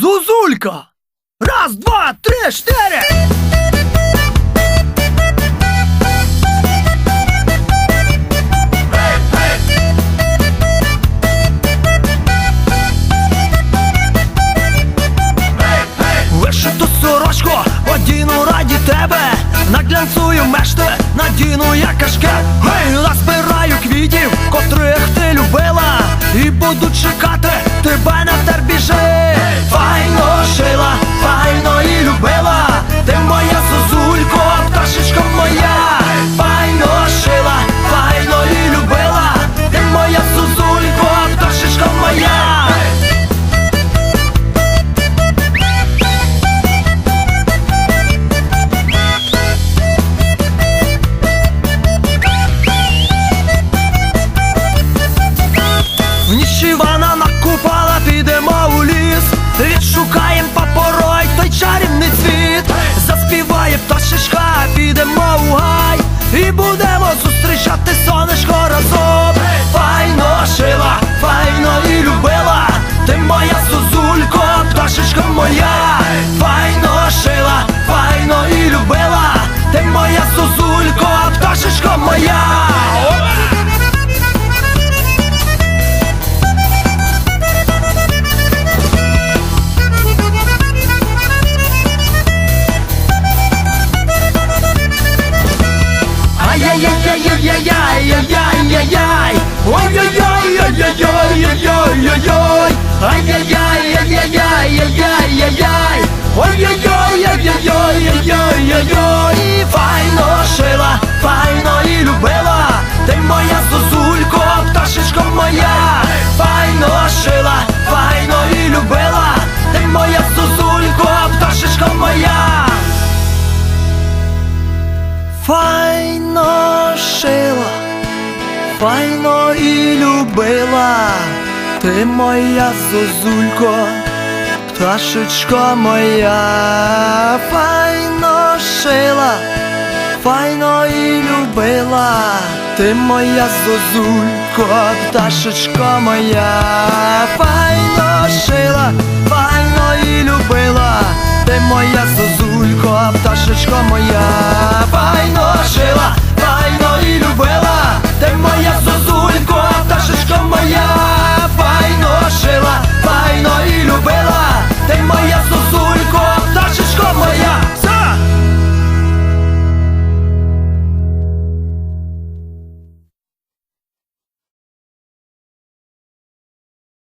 Зузулька! Раз, два, три, чотири! Вишиту сорочку, одіну раді тебе, наглянцую мешти, надіну я В ніч Івана накупала, підемо у ліс. Відшукаєм папорой той чарівний цвіт. Заспіває пташечка, підемо у гай Ай-яй-яй-яй-яй-яй-яй-яй файно і любила, ти моя зозулько, пташечко моя, файно шила, файно і любила, ти моя зозулько, пташечко моя, файно